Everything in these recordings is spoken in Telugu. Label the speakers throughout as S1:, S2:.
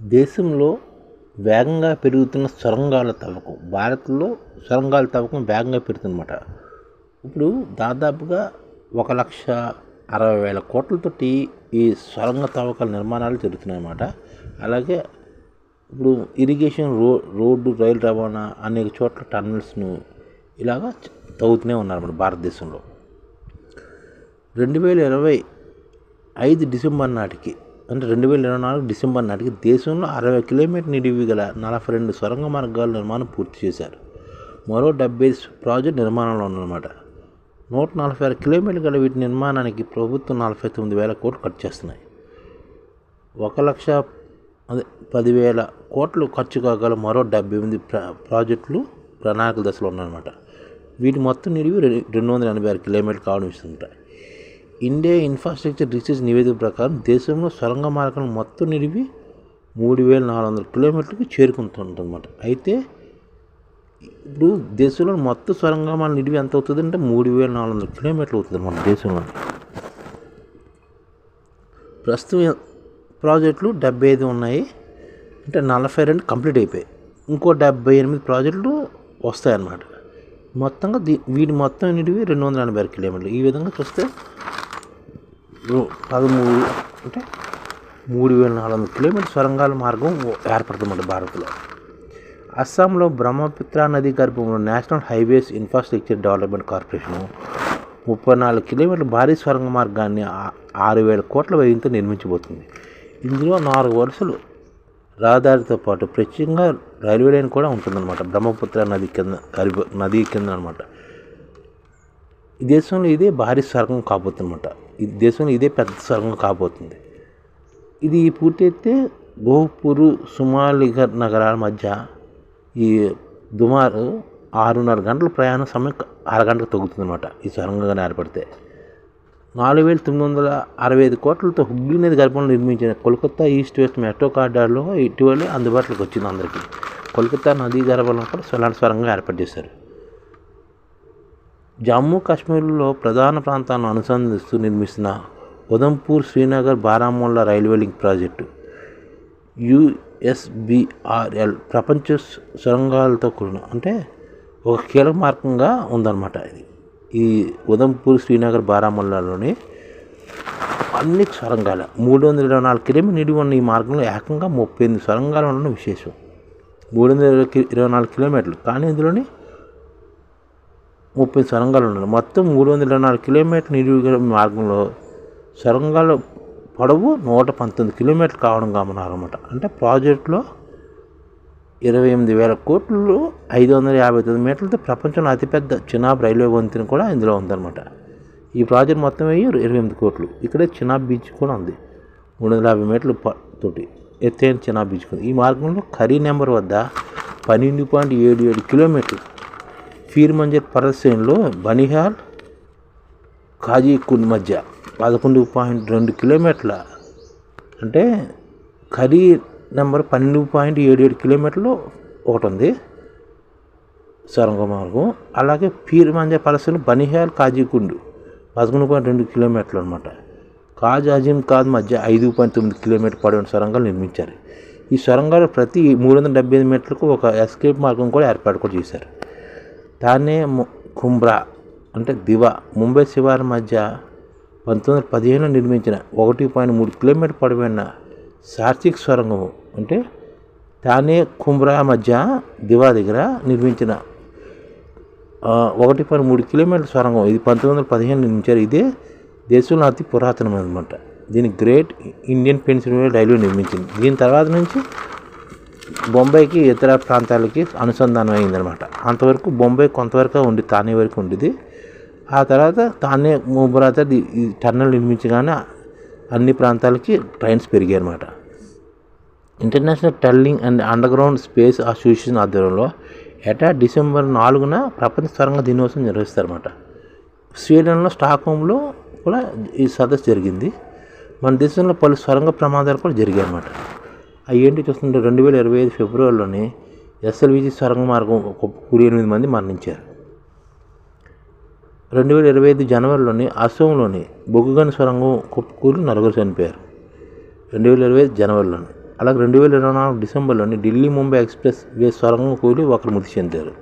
S1: దేశంలో వేగంగా పెరుగుతున్న సొరంగాల తవ్వకం భారత్లో సొరంగాల తవ్వకం వేగంగా పెరుగుతుందన్నమాట. ఇప్పుడు దాదాపుగా ఒక లక్ష అరవై వేల కోట్లతోటి ఈ సొరంగ తవ్వకాల నిర్మాణాలు జరుగుతున్నాయన్నమాట. అలాగే ఇప్పుడు ఇరిగేషన్ రో రోడ్డు రైలు రవాణా అనేక చోట్ల టన్నల్స్ను ఇలాగా తవ్వుతూనే ఉన్నారన్నమాట భారతదేశంలో. రెండు వేల ఇరవై ఐదు డిసెంబర్ నాటికి అంటే రెండు వేల ఇరవై నాలుగు డిసెంబర్ నాటికి దేశంలో అరవై కిలోమీటర్ నిడివి గల నలభై రెండు సొరంగ మార్గాల నిర్మాణం పూర్తి చేశారు. మరో డెబ్బై ప్రాజెక్ట్ నిర్మాణంలో ఉందన్నమాట. నూట నలభై ఆరు కిలోమీటర్లు గల వీటి నిర్మాణానికి ప్రభుత్వం నలభై తొమ్మిది వేల కోట్లు ఖర్చు చేస్తున్నాయి. ఒక లక్ష అదే పదివేల కోట్లు ఖర్చు కాగల మరో డెబ్బై ఎనిమిది ప్రా ప్రాజెక్టులు ప్రణాళిక దశలో ఉన్నాయన్నమాట. వీటి మొత్తం నిడివి రెండు వందల ఎనభై ఆరు కిలోమీటర్లు కావడం ఇస్తుంటాయి ఇండియా ఇన్ఫ్రాస్ట్రక్చర్ రీసెర్చ్ నివేదిక ప్రకారం దేశంలో సొరంగ మార్గం మొత్తం నిడివి మూడు వేల నాలుగు వందల కిలోమీటర్లకు చేరుకుంటుందన్నమాట. అయితే ఇప్పుడు దేశంలో మొత్తం సొరంగ మార్గం నిడివి ఎంత అవుతుంది అంటే మూడు వేల నాలుగు వందల కిలోమీటర్లు అవుతుంది మన దేశంలో. ప్రస్తుతం ప్రాజెక్టులు డెబ్బై ఐదు ఉన్నాయి. అంటే నలభై రెండు కంప్లీట్ అయిపోయాయి. ఇంకో డెబ్బై ఎనిమిది ప్రాజెక్టులు వస్తాయన్నమాట. మొత్తంగా దీ వీటి మొత్తం నిడివి రెండు వందల ఎనభై ఆరు కిలోమీటర్లు. ఈ విధంగా చూస్తే పదమూడు అంటే మూడు వేల నాలుగు వందల కిలోమీటర్ సొరంగాల మార్గం ఏర్పడుతుందన్నమాట భారత్లో. అస్సాంలో బ్రహ్మపుత్ర నది గర్భంలో national highways infrastructure development corporation ముప్పై నాలుగు కిలోమీటర్ల భారీ సొరంగ మార్గాన్ని ఆరు వేల కోట్ల వ్యయంతో నిర్మించబోతుంది. ఇందులో నాలుగు వరుసలు రహదారితో పాటు ప్రత్యేకంగా రైల్వే లైన్ కూడా ఉంటుందన్నమాట. బ్రహ్మపుత్ర నది కింద గర్భ నది కింద అనమాట ఈ దేశంలో ఇదే భారీ స్వర్గం కాబోతుందన్నమాట. ఈ దేశంలో ఇదే పెద్ద స్వర్గం కాబోతుంది. ఇది పూర్తి అయితే గోహ్పూర్ సుమాలిఘర్ నగరాల మధ్య ఈ దుమారు ఆరున్నర గంటల ప్రయాణ సమయం అరగంటకు తగ్గుతుందన్నమాట ఈ సొరంగంగా ఏర్పడితే నాలుగు వేల తొమ్మిది వందల అరవై ఐదు కోట్లతో హుగ్లీ నది గర్భంలో నిర్మించిన కోల్కతా ఈస్ట్ వెస్ట్ మెట్రో కారిడార్లో ఇటీవలే అందుబాటులోకి వచ్చింది అందరికీ. కోల్కతా నదీ గర్భంలో కూడా సొలాంటి స్వరంగా ఏర్పాటు చేశారు. జమ్మూ కాశ్మీర్లో ప్రధాన ప్రాంతాలను అనుసంధిస్తూ నిర్మిస్తున్న Udhampur Srinagar Baramulla railway link project USBRL ప్రపంచ సొరంగాలతో కూడిన అంటే ఒక కీలక మార్గంగా ఉందన్నమాట ఇది. ఈ ఉదంపూర్ శ్రీనగర్ బారాముల్లాలోని అన్ని సొరంగాల మూడు వందల ఇరవై నాలుగు కిలోమీటర్ నిడి ఉన్న ఈ మార్గంలో ఏకంగా ముప్పై ఎనిమిది సొరంగాలు ఉండడం విశేషం. మూడు వందల ఇరవై ఇరవై నాలుగు కిలోమీటర్లు కానీ ఇందులోని ముప్పై సొరంగాలు ఉన్నాయి మొత్తం మూడు వందల నాలుగు కిలోమీటర్ల నిడివి మార్గంలో సొరంగాలు పొడవు నూట పంతొమ్మిది కిలోమీటర్లు కావడం గమనాలన్నమాట అంటే ప్రాజెక్టులో ఇరవై ఎనిమిది వేల కోట్లు ఐదు వందల యాభై తొమ్మిది మీటర్లతో ప్రపంచంలో అతిపెద్ద చినాబ్ రైల్వే వంతెన కూడా ఇందులో ఉందన్నమాట. ఈ ప్రాజెక్ట్ మొత్తం అయ్యి ఇరవై ఎనిమిది కోట్లు. ఇక్కడే చినాబ్ బీచ్ కూడా ఉంది. మూడు వందల యాభై మీటర్లు తోటి ఎత్తైన చినాబ్ బీచ్ ఉంది ఈ మార్గంలో ఖరీ నెంబర్ వద్ద పన్నెండు పాయింట్ ఏడు ఏడు కిలోమీటర్లు పీర్ మంజర్ పరస్యంలో బనిహాల్ కాజీకుండ్ మధ్య పదకొండు పాయింట్ రెండు కిలోమీటర్ల అంటే ఖరీ నెంబర్ పన్నెండు పాయింట్ ఏడు ఏడు కిలోమీటర్లు ఒకటి ఉంది సొరంగ మార్గం అలాగే పీర్ మంజ పలసను బనిహాల్ కాజీకుండు పదకొండు పాయింట్ రెండు కిలోమీటర్లు అనమాట కాజ్ అజీం కాజ్ మధ్య ఐదు పాయింట్ తొమ్మిది కిలోమీటర్ పడిన సొరంగాలు నిర్మించారు. ఈ సొరంగాలు ప్రతి మూడు వందల డెబ్బై ఐదు మీటర్లకు ఒక ఎస్కేప్ మార్గం కూడా ఏర్పాటు కూడా చేశారు. తానే ము- కుంబ్రా అంటే దివా. ముంబై శివారు మధ్య పంతొమ్మిది వందల పదిహేనులో నిర్మించిన ఒకటి పాయింట్ మూడు కిలోమీటర్ పొడవైన సార్చిక్ సొరంగము అంటే తానే కుంబ్రా మధ్య దివా దగ్గర నిర్మించిన ఒకటి పాయింట్ మూడు కిలోమీటర్ల సొరంగం ఇది పంతొమ్మిది వందల పదిహేను నిర్మించారు. ఇదే దేశంలో అతి పురాతనమైనది అనమాట దీని గ్రేట్ ఇండియన్ పెన్సిల్వేనియా రైల్వే నిర్మించింది. దీని తర్వాత నుంచి బొంబాయికి ఇతర ప్రాంతాలకి అనుసంధానం అయిందనమాట అంతవరకు బొంబాయి కొంతవరకు ఉండి తానే వరకు ఉండేది. ఆ తర్వాత తానే ముబరాత ఈ టన్నల్ నిర్మించగానే అన్ని ప్రాంతాలకి ట్రైన్స్ పెరిగాయి అన్నమాట international tunnelling and underground space association ఆధ్వర్యంలో ఏటా డిసెంబర్ నాలుగున ప్రపంచ సొరంగ దినోత్సవం నిర్వహిస్తారన్నమాట. స్వీడన్లో స్టాక్హోమ్లో కూడా ఈ సదస్సు జరిగింది. మన దేశంలో పలు సొరంగ ప్రమాదాలు కూడా జరిగాయి అన్నమాట అవి ఏంటి చూస్తుంటే రెండు వేల ఇరవై ఐదు ఫిబ్రవరిలోనే ఎస్ఎల్విజి సొరంగ మార్గం ఒక కూడి ఎనిమిది మంది మరణించారు. రెండు వేల ఇరవై ఐదు జనవరిలోని అసోంలోని బొగ్గుగని సొరంగం కుప్పకూలి నలుగురు చనిపోయారు. రెండు వేల ఇరవై ఐదు జనవరిలోని. అలాగే రెండు వేల ఇరవై నాలుగు డిసెంబర్లోని ఢిల్లీ ముంబై ఎక్స్ప్రెస్ వే సొరంగం కూలి ఒకరు మృతి చెందారు.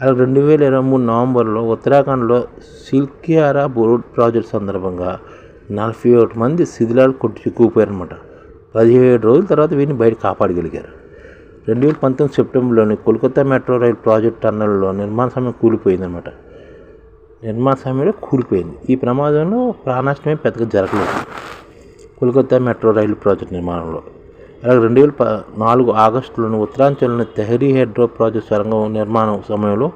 S1: అలాగే రెండు వేల ఇరవై మూడు నవంబర్లో ఉత్తరాఖండ్లో సిల్కియారా రోడ్ ప్రాజెక్ట్ సందర్భంగా నలభై ఒకటి మంది శిథిలాలు కొట్టి చిక్కుకుపోయారనమాట పదిహేడు రోజుల తర్వాత వీరిని బయట కాపాడగలిగారు. రెండు వేల పంతొమ్మిది సెప్టెంబర్లోని కోల్కతా మెట్రో రైల్ ప్రాజెక్ట్ టన్నెల్లో నిర్మాణ సమయం కూలిపోయిందనమాట నిర్మాణ సమయంలో కూలిపోయింది. ఈ ప్రమాదంలో ప్రాణాష్టమే పెద్దగా జరగలేదు. కోల్కతా మెట్రో రైలు ప్రాజెక్ట్ నిర్మాణంలో. అలాగే రెండు వేల ప నాలుగు ఆగస్టులోని ఉత్తరాంచల్లోని తెహరీ హైడ్రో ప్రాజెక్ట్ సొరంగం నిర్మాణం సమయంలో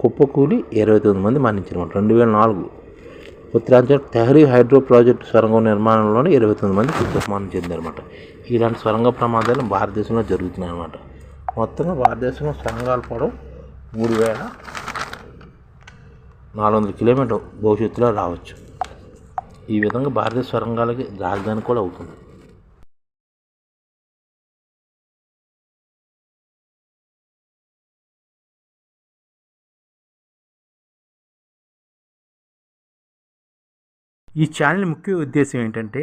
S1: కుప్పకూలి ఇరవై తొమ్మిది మంది మరణించారు రెండు వేల నాలుగు ఉత్తరాంచల్ తెహరీ హైడ్రో ప్రాజెక్టు సొరంగం నిర్మాణంలోనే ఇరవై తొమ్మిది మంది కుప్పస్మానం చెందారన్నమాట. ఇలాంటి సొరంగ ప్రమాదాలు భారతదేశంలో జరుగుతున్నాయి అన్నమాట. మొత్తంగా భారతదేశంలో సొరంగాలు పొడవు. మూడు వేల నాలుగు వందల కిలోమీటర్ భవిష్యత్తులో రావచ్చు. ఈ విధంగా భారతదేశ సొరంగాలకి రాజధాని కూడా అవుతుంది.
S2: ఈ ఛానల్ ముఖ్య ఉద్దేశం ఏంటంటే